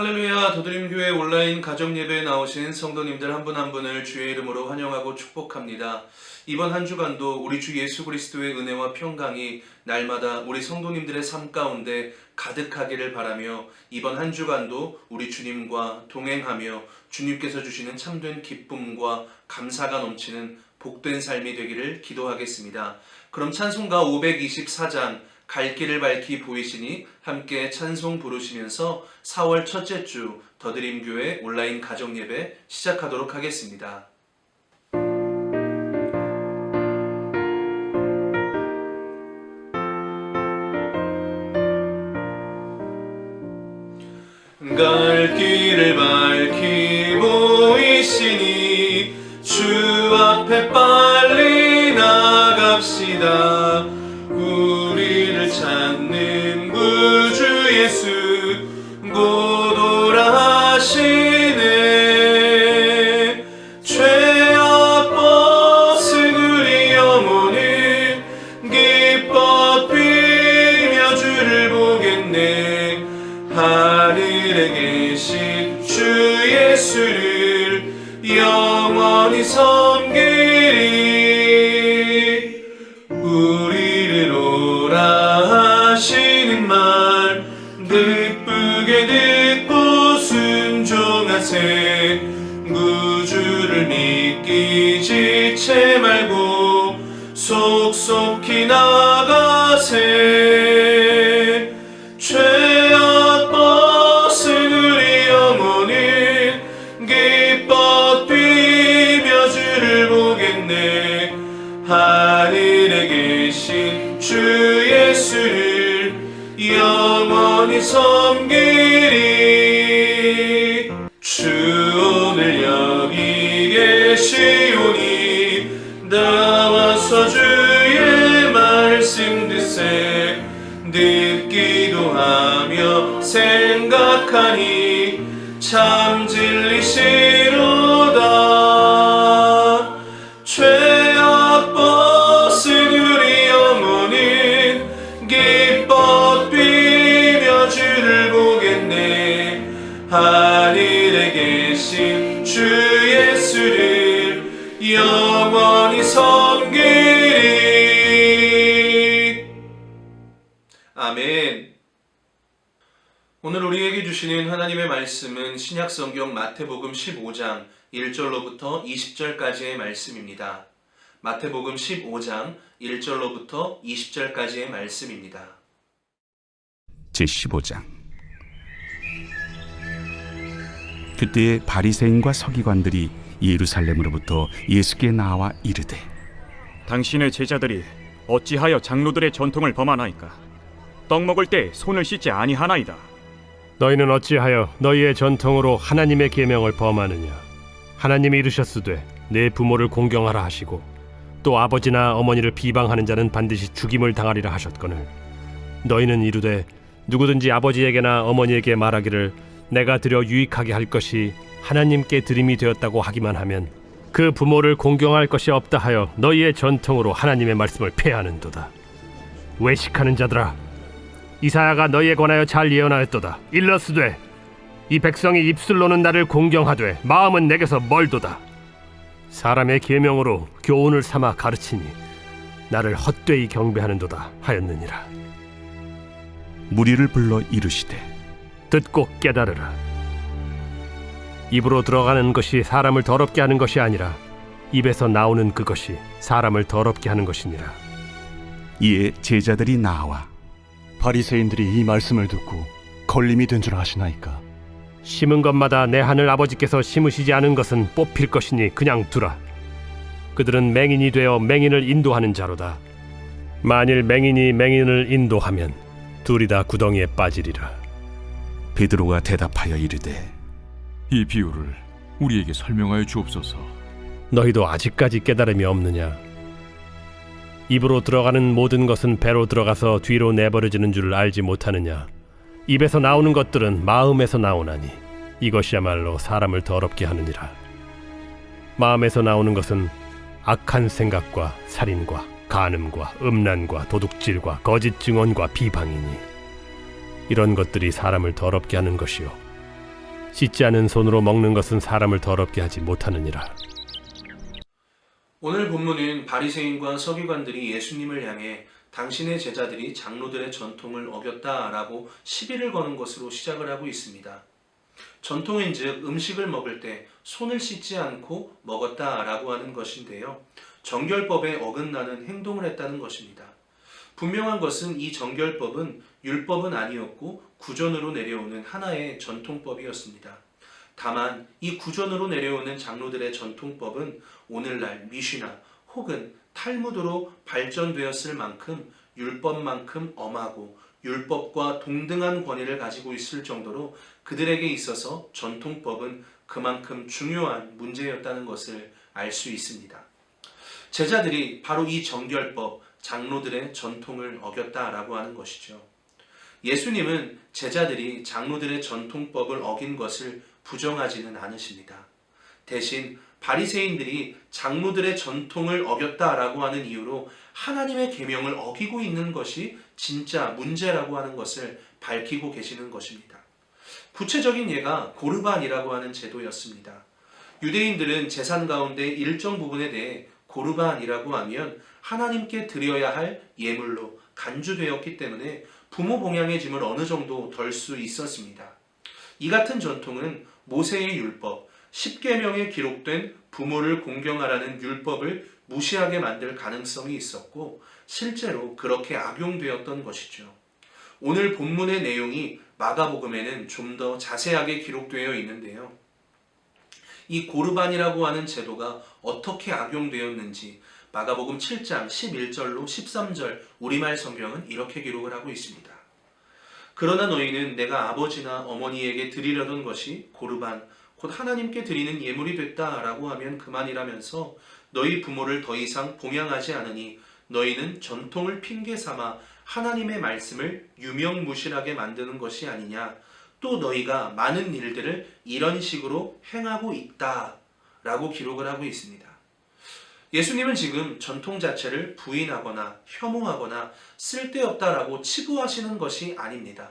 할렐루야 더드림교회 온라인 가정예배에 나오신 성도님들 한분한 분을 주의 이름으로 환영하고 축복합니다. 이번 한 주간도 우리 주 예수 그리스도의 은혜와 평강이 날마다 우리 성도님들의 삶 가운데 가득하기를 바라며 이번 한 주간도 우리 주님과 동행하며 주님께서 주시는 참된 기쁨과 감사가 넘치는 복된 삶이 되기를 기도하겠습니다. 그럼 찬송가 524장 갈 길을 밝히 보이시니 함께 찬송 부르시면서 4월 첫째 주 더드림 교회 온라인 가정 예배 시작하도록 하겠습니다. 곧 오라 하시네 죄악 벗은 우리 영혼은 기뻐 뛰며 주를 보겠네. 하늘에 계신 주 예수를 영원히 섬기리. 우리를 오라 하시는 말기 듣고 순종하세 구주를 믿기 지체 말고 속속히 나가세. 하늘에 계신 주 섬기 하나님의 말씀은 신약 성경 마태복음 15장 1절로부터 20절까지의 말씀입니다. 마태복음 15장 1절로부터 20절까지의 말씀입니다. 제15장 그때에 바리새인과 서기관들이 예루살렘으로부터 예수께 나와 이르되 당신의 제자들이 어찌하여 장로들의 전통을 범하나이까? 떡 먹을 때 손을 씻지 아니하나이다. 너희는 어찌하여 너희의 전통으로 하나님의 계명을 범하느냐? 하나님이 이르셨으되 내 부모를 공경하라 하시고 또 아버지나 어머니를 비방하는 자는 반드시 죽임을 당하리라 하셨거늘. 너희는 이르되 누구든지 아버지에게나 어머니에게 말하기를 내가 드려 유익하게 할 것이 하나님께 드림이 되었다고 하기만 하면 그 부모를 공경할 것이 없다 하여 너희의 전통으로 하나님의 말씀을 폐하는도다. 외식하는 자들아 이사야가 너희에 관하여 잘 예언하였도다. 일러스되 이 백성이 입술로는 나를 공경하되 마음은 내게서 멀도다. 사람의 계명으로 교훈을 삼아 가르치니 나를 헛되이 경배하는도다 하였느니라. 무리를 불러 이르시되 듣고 깨달으라. 입으로 들어가는 것이 사람을 더럽게 하는 것이 아니라 입에서 나오는 그것이 사람을 더럽게 하는 것이니라. 이에 제자들이 나와 바리새인들이 이 말씀을 듣고 걸림이 된 줄 아시나이까 심은 것마다 내 하늘 아버지께서 심으시지 않은 것은 뽑힐 것이니 그냥 두라. 그들은 맹인이 되어 맹인을 인도하는 자로다. 만일 맹인이 맹인을 인도하면 둘이 다 구덩이에 빠지리라. 베드로가 대답하여 이르되 이 비유를 우리에게 설명하여 주옵소서. 너희도 아직까지 깨달음이 없느냐? 입으로 들어가는 모든 것은 배로 들어가서 뒤로 내버려지는 줄 알지 못하느냐? 입에서 나오는 것들은 마음에서 나오나니 이것이야말로 사람을 더럽게 하느니라. 마음에서 나오는 것은 악한 생각과 살인과 간음과 음란과 도둑질과 거짓 증언과 비방이니 이런 것들이 사람을 더럽게 하는 것이요 씻지 않은 손으로 먹는 것은 사람을 더럽게 하지 못하느니라. 오늘 본문은 바리새인과 서기관들이 예수님을 향해 당신의 제자들이 장로들의 전통을 어겼다라고 시비를 거는 것으로 시작을 하고 있습니다. 전통인즉 음식을 먹을 때 손을 씻지 않고 먹었다라고 하는 것인데요. 정결법에 어긋나는 행동을 했다는 것입니다. 분명한 것은 이 정결법은 율법은 아니었고 구전으로 내려오는 하나의 전통법이었습니다. 다만 이 구전으로 내려오는 장로들의 전통법은 오늘날 미시나 혹은 탈무드로 발전되었을 만큼 율법만큼 엄하고 율법과 동등한 권위를 가지고 있을 정도로 그들에게 있어서 전통법은 그만큼 중요한 문제였다는 것을 알 수 있습니다. 제자들이 바로 이 정결법, 장로들의 전통을 어겼다라고 하는 것이죠. 예수님은 제자들이 장로들의 전통법을 어긴 것을 부정하지는 않으십니다. 대신 바리새인들이 장로들의 전통을 어겼다라고 하는 이유로 하나님의 계명을 어기고 있는 것이 진짜 문제라고 하는 것을 밝히고 계시는 것입니다. 구체적인 예가 고르반이라고 하는 제도였습니다. 유대인들은 재산 가운데 일정 부분에 대해 고르반이라고 하면 하나님께 드려야 할 예물로 간주되었기 때문에 부모 봉양의 짐을 어느 정도 덜 수 있었습니다. 이 같은 전통은 모세의 율법, 십계명에 기록된 부모를 공경하라는 율법을 무시하게 만들 가능성이 있었고 실제로 그렇게 악용되었던 것이죠. 오늘 본문의 내용이 마가복음에는 좀 더 자세하게 기록되어 있는데요. 이 고르반이라고 하는 제도가 어떻게 악용되었는지 마가복음 7장 11절로 13절 우리말 성경은 이렇게 기록을 하고 있습니다. 그러나 너희는 내가 아버지나 어머니에게 드리려던 것이 고르반 곧 하나님께 드리는 예물이 됐다라고 하면 그만이라면서 너희 부모를 더 이상 봉양하지 않으니 너희는 전통을 핑계 삼아 하나님의 말씀을 유명무실하게 만드는 것이 아니냐 또 너희가 많은 일들을 이런 식으로 행하고 있다라고 기록을 하고 있습니다. 예수님은 지금 전통 자체를 부인하거나 혐오하거나 쓸데없다라고 치부하시는 것이 아닙니다.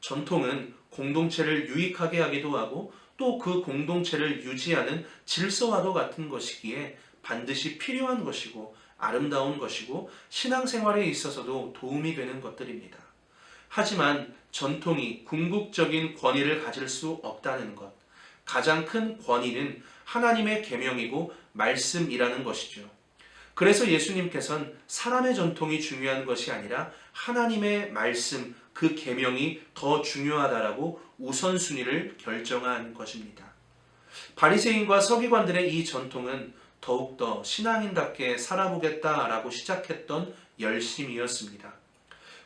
전통은 공동체를 유익하게 하기도 하고 또 그 공동체를 유지하는 질서와도 같은 것이기에 반드시 필요한 것이고 아름다운 것이고 신앙생활에 있어서도 도움이 되는 것들입니다. 하지만 전통이 궁극적인 권위를 가질 수 없다는 것. 가장 큰 권위는 하나님의 계명이고 말씀이라는 것이죠. 그래서 예수님께서는 사람의 전통이 중요한 것이 아니라 하나님의 말씀 그 계명이 더 중요하다라고 우선순위를 결정한 것입니다. 바리새인과 서기관들의 이 전통은 더욱더 신앙인답게 살아보겠다라고 시작했던 열심이었습니다.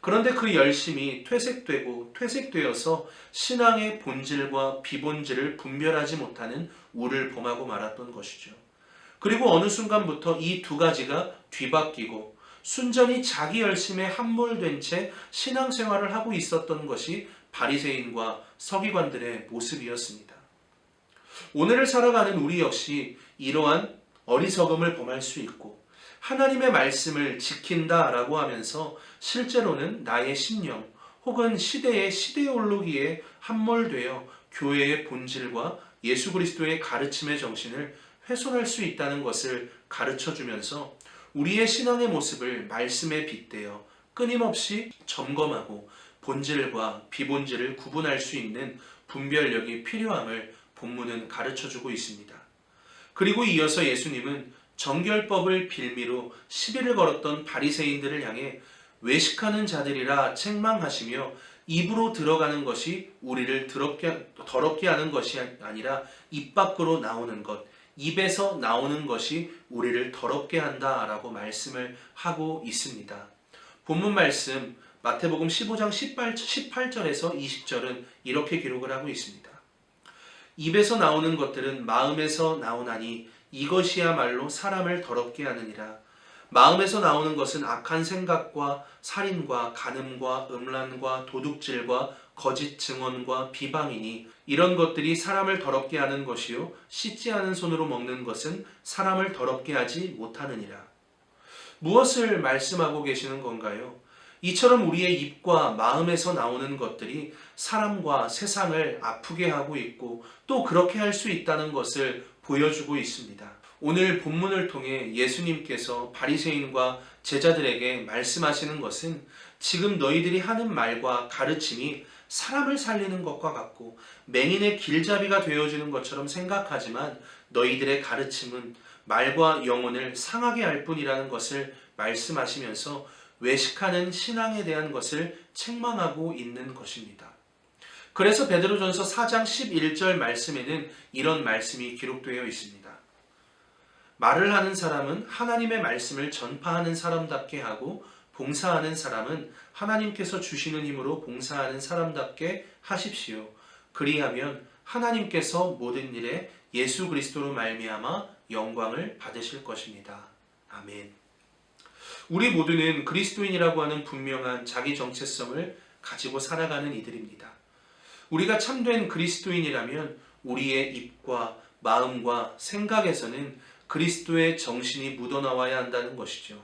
그런데 그 열심이 퇴색되고 퇴색되어서 신앙의 본질과 비본질을 분별하지 못하는 우를 범하고 말았던 것이죠. 그리고 어느 순간부터 이 두 가지가 뒤바뀌고 순전히 자기 열심에 함몰된 채 신앙생활을 하고 있었던 것이 바리새인과 서기관들의 모습이었습니다. 오늘을 살아가는 우리 역시 이러한 어리석음을 범할 수 있고 하나님의 말씀을 지킨다라고 하면서 실제로는 나의 신념 혹은 시대의 시대올로기에 함몰되어 교회의 본질과 예수 그리스도의 가르침의 정신을 훼손할 수 있다는 것을 가르쳐 주면서 우리의 신앙의 모습을 말씀에 빗대어 끊임없이 점검하고 본질과 비본질을 구분할 수 있는 분별력이 필요함을 본문은 가르쳐 주고 있습니다. 그리고 이어서 예수님은 정결법을 빌미로 시비를 걸었던 바리새인들을 향해 외식하는 자들이라 책망하시며 입으로 들어가는 것이 우리를 더럽게, 하는 것이 아니라 입 밖으로 나오는 것, 입에서 나오는 것이 우리를 더럽게 한다라고 말씀을 하고 있습니다. 본문 말씀 마태복음 15장 18, 18절에서 20절은 이렇게 기록을 하고 있습니다. 입에서 나오는 것들은 마음에서 나오나니 이것이야말로 사람을 더럽게 하느니라. 마음에서 나오는 것은 악한 생각과 살인과 간음과 음란과 도둑질과 거짓 증언과 비방이니 이런 것들이 사람을 더럽게 하는 것이요 씻지 않은 손으로 먹는 것은 사람을 더럽게 하지 못하느니라. 무엇을 말씀하고 계시는 건가요? 이처럼 우리의 입과 마음에서 나오는 것들이 사람과 세상을 아프게 하고 있고 또 그렇게 할 수 있다는 것을 보여주고 있습니다. 오늘 본문을 통해 예수님께서 바리새인과 제자들에게 말씀하시는 것은 지금 너희들이 하는 말과 가르침이 사람을 살리는 것과 같고 맹인의 길잡이가 되어주는 것처럼 생각하지만 너희들의 가르침은 말과 영혼을 상하게 할 뿐이라는 것을 말씀하시면서 외식하는 신앙에 대한 것을 책망하고 있는 것입니다. 그래서 베드로전서 4장 11절 말씀에는 이런 말씀이 기록되어 있습니다. 말을 하는 사람은 하나님의 말씀을 전파하는 사람답게 하고 봉사하는 사람은 하나님께서 주시는 힘으로 봉사하는 사람답게 하십시오. 그리하면 하나님께서 모든 일에 예수 그리스도로 말미암아 영광을 받으실 것입니다. 아멘. 우리 모두는 그리스도인이라고 하는 분명한 자기 정체성을 가지고 살아가는 이들입니다. 우리가 참된 그리스도인이라면 우리의 입과 마음과 생각에서는 그리스도의 정신이 묻어나와야 한다는 것이죠.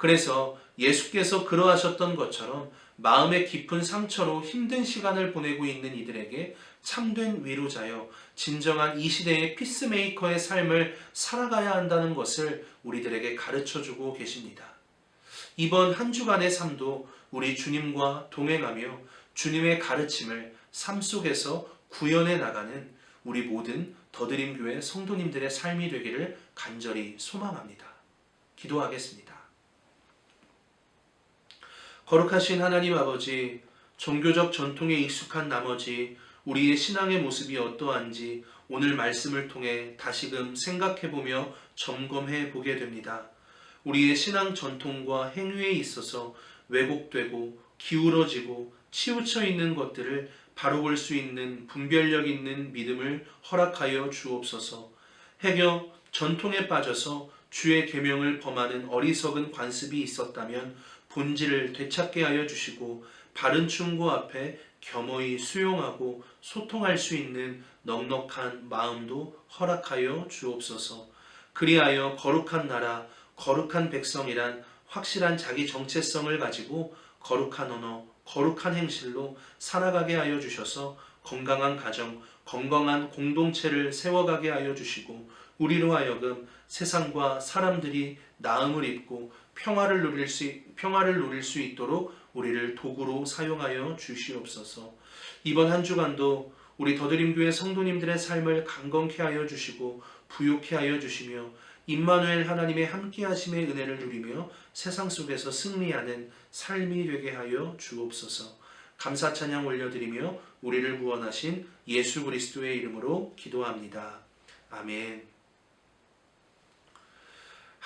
그래서 예수께서 그러하셨던 것처럼 마음의 깊은 상처로 힘든 시간을 보내고 있는 이들에게 참된 위로자여 진정한 이 시대의 피스메이커의 삶을 살아가야 한다는 것을 우리들에게 가르쳐 주고 계십니다. 이번 한 주간의 삶도 우리 주님과 동행하며 주님의 가르침을 삶 속에서 구현해 나가는 우리 모든 더드림 교회 성도님들의 삶이 되기를 간절히 소망합니다. 기도하겠습니다. 거룩하신 하나님 아버지, 종교적 전통에 익숙한 나머지 우리의 신앙의 모습이 어떠한지 오늘 말씀을 통해 다시금 생각해 보며 점검해 보게 됩니다. 우리의 신앙 전통과 행위에 있어서 왜곡되고 기울어지고 치우쳐 있는 것들을 바로 볼 수 있는 분별력 있는 믿음을 허락하여 주옵소서. 해겨 전통에 빠져서 주의 계명을 범하는 어리석은 관습이 있었다면 본질을 되찾게 하여 주시고 바른 충고 앞에 겸허히 수용하고 소통할 수 있는 넉넉한 마음도 허락하여 주옵소서. 그리하여 거룩한 나라, 거룩한 백성이란 확실한 자기 정체성을 가지고 거룩한 언어, 거룩한 행실로 살아가게 하여 주셔서 건강한 가정, 건강한 공동체를 세워가게 하여 주시고 우리로 하여금 세상과 사람들이 나음을 입고 평화를 누릴 수 평화를 누릴 수 있도록 우리를 도구로 사용하여 주시옵소서. 이번 한 주간도 우리 더드림교회 성도님들의 삶을 강건케 하여 주시고 부욕케 하여 주시며 임마누엘 하나님의 함께하심의 은혜를 누리며 세상 속에서 승리하는 삶이 되게 하여 주옵소서. 감사 찬양 올려드리며 우리를 구원하신 예수 그리스도의 이름으로 기도합니다. 아멘.